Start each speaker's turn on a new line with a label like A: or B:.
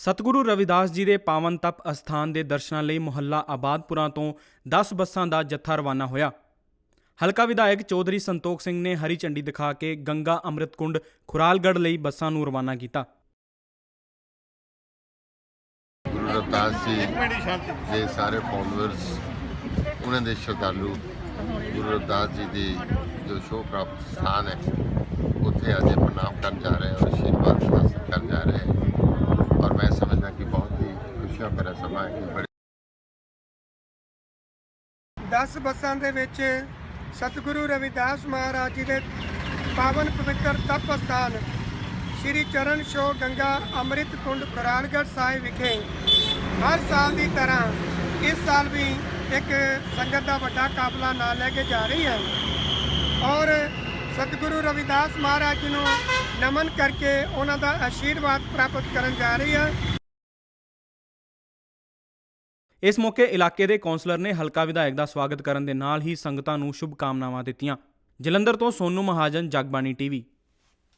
A: ਸਤਿਗੁਰੂ ਰਵਿਦਾਸ ਜੀ ਦੇ ਪਾਵਨ ਤਪ ਅਸਥਾਨ ਦੇ ਦਰਸ਼ਨਾਂ ਲਈ ਮੁਹੱਲਾ ਆਬਾਦਪੁਰਾ ਤੋਂ 10 ਬੱਸਾਂ ਦਾ ਜੱਥਾ ਰਵਾਨਾ ਹੋਇਆ। ਹਲਕਾ ਵਿਧਾਇਕ ਚੌਧਰੀ ਸੰਤੋਖ ਸਿੰਘ ਨੇ ਹਰੀ ਝੰਡੀ ਦਿਖਾ ਕੇ ਗੰਗਾ ਅੰਮ੍ਰਿਤ ਕੁੰਡ ਖੁਰਾਲਗੜ੍ਹ ਲਈ ਬੱਸਾਂ ਨੂੰ ਰਵਾਨਾ ਕੀਤਾ।
B: ਗੁਰੂ ਰਵਿਦਾਸ ਜੀ ਦੇ ਸਾਰੇ ਫੋਲੋਅਰਸ ਉਹਨਾਂ ਦੇ ਸ਼ਰਧਾਲੂ ਗੁਰੂ ਰਵਿਦਾਸ ਜੀ ਦੀ ਜੋ ਸ਼ੋਅ ਪ੍ਰਾਪਤ ਸਥਾਨ ਹੈ ਉੱਥੇ ਅੱਜ ਪ੍ਰਣਾਮ ਕਰਨ ਜਾ ਰਹੇ ਹਨ ਔਰ ਆਸ਼ੀਰਵਾਦ ਹਾਸਲ ਕਰਨ ਜਾ ਰਹੇ ਹਨ ਔਰ ਮੈਂ ਸਮਝਦਾ ਕਿ ਬਹੁਤ ਹੀ ਖੁਸ਼ੀਆਂ ਭਰਾ ਸਮਾਂ ਹੈ ਕਿ
C: 10 ਬੱਸਾਂ ਦੇ ਵਿੱਚ ਸਤਿਗੁਰੂ ਰਵਿਦਾਸ ਮਹਾਰਾਜ ਜੀ ਦੇ ਪਾਵਨ ਪਵਿੱਤਰ ਤਪ ਸਥਾਨ ਸ਼੍ਰੀ ਚਰਨ ਸ਼ੋ ਗੰਗਾ ਅੰਮ੍ਰਿਤ ਕੁੰਡ ਖੁਰਾਲਗੜ੍ਹ ਸਾਹਿਬ ਵਿਖੇ ਹਰ ਸਾਲ ਦੀ ਤਰ੍ਹਾਂ ਇਸ ਸਾਲ ਵੀ ਇੱਕ ਸੰਗਤ ਦਾ ਵੱਡਾ ਕਾਫਲਾ ਨਾਲ ਲੈ ਕੇ ਜਾ ਰਹੀ ਹੈ। ਔਰ ਸਤਿਗੁਰੂ ਰਵਿਦਾਸ ਮਹਾਰਾਜ ਜੀ ਨੂੰ ਨਮਨ ਕਰਕੇ ਉਹਨਾਂ ਦਾ ਆਸ਼ੀਰਵਾਦ ਪ੍ਰਾਪਤ ਕਰਨ ਜਾ ਰਹੀ ਹੈ।
A: ਇਸ ਮੌਕੇ ਇਲਾਕੇ ਦੇ ਕੌਂਸਲਰ ਨੇ ਹਲਕਾ ਵਿਧਾਇਕ ਦਾ ਸਵਾਗਤ ਕਰਨ ਦੇ ਨਾਲ ਹੀ ਸੰਗਤਾਂ ਨੂੰ ਸ਼ੁਭ ਕਾਮਨਾਵਾਂ ਦਿੱਤੀਆਂ। ਜਲੰਧਰ ਤੋਂ ਸੋਨੂ ਮਹਾਜਨ, ਜਗਬਾਣੀ ਟੀਵੀ।